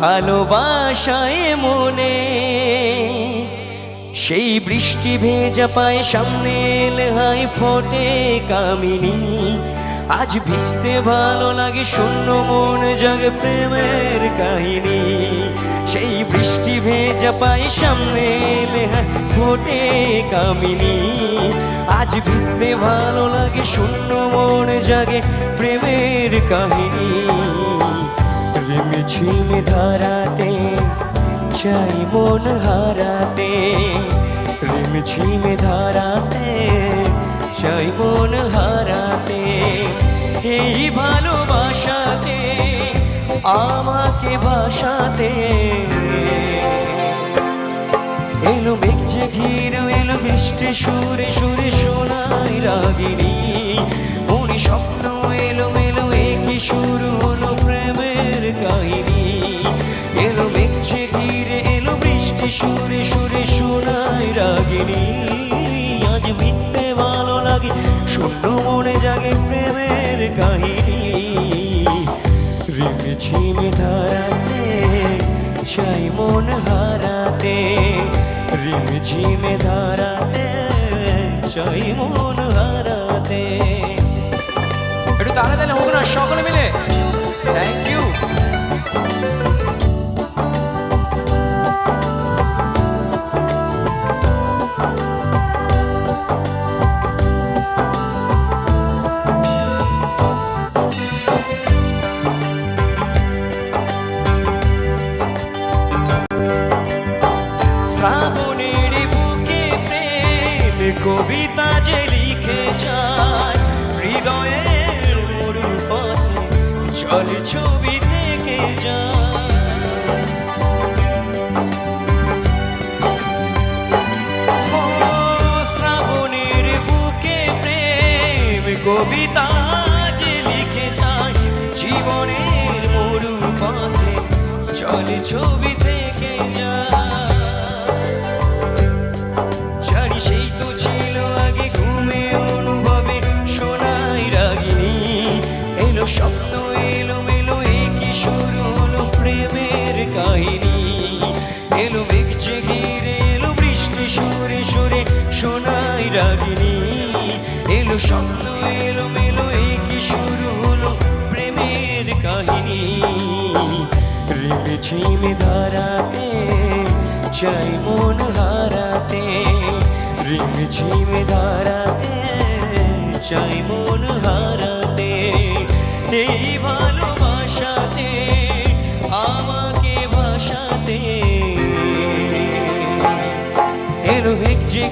ভালোবাসায় মনে, সেই বৃষ্টি ভেজা পায় সামনে হাই ফোটে কামিনী। আজ ভিজতে ভালো লাগে, শূন্য মন জাগে প্রেমের কাহিনী। সেই বৃষ্টি ভেজা পায় সামনে ফোটে কামিনী। আজ ভিজতে ভালো লাগে, শূন্য মন জাগে প্রেমের কাহিনী। রিমঝিমে ধারাতে, চাই মন হারাতে। রিমঝিমে ধারাতে, চাই মন হারাতে। এই ভালোবাসাতে, আমাকে বাসাতে। এলো মেঘ ঘিরে, এলো বৃষ্টি সুরে সুরে শোনাই রাগিনী। মনে স্বপ্ন এলো মেলো একই শুরু হলো? প্রেমের কাহিনী। এলো মেঘ যে ঘিরে, এলো বৃষ্টি সুরে সুরে শোনাই রাগিনী। আজ মিশতে ভালো লাগে, শূন্য মনে জাগে প্রেমের কাহিনী। রিম ঝিমে ধারাতে, চাই মন হারাতে। রিম ঝিমে ধারাতে, চাই মন হারাতে। একটু তাহলে তাহলে হোক না, সকলে মিলে। থ্যাংক ইউ শ্রাবণের বুকে প্রেম কবিতা যে লিখে যায় হৃদয়ের পথে জল ছবি থেকে যা শ্রাবণের বুকে প্রেম কবিতা যে লিখে যায়, জীবনের মরু পথে চলে ছবি কাহিনী এলো মেঘ ঘিরে এলো বৃষ্টি সুরে সুরে, সোনাই রাগিনী। এলো স্বপ্ন এলো মেলো একই শুরু হলো প্রেমের কাহিনী। রিম ঝিমে ধারাতে, চাই মন হারাতে। রিম ঝিমে ধারাতে, চাই মন হারাতে। এই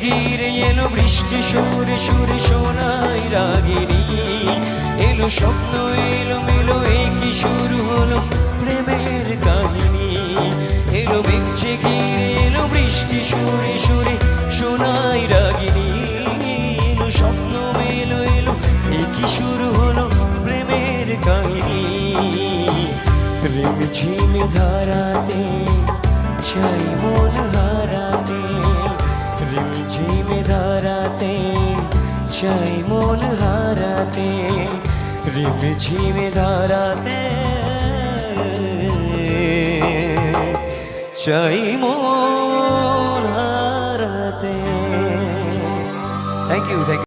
ঘিরে এলো বৃষ্টি, সুরে সুরে সোনাই রাগিনী। এলো স্বপ্ন, এলো মেলো একই শুরু হলো প্রেমের কাহিনী। এলো মেঘ যে ঘিরে, এলো বৃষ্টি, সুরে সুরে সোনাই রাগিনী। এলো স্বপ্ন, মেলো, এলো একই শুরু হলো প্রেমের কাহিনী। রিম ঝিম ধারাতে, চাই মন হারাতে চাই মন হারাতে রিম ঝিমে ধারাতে চাই মন হারাতে। Thank you thank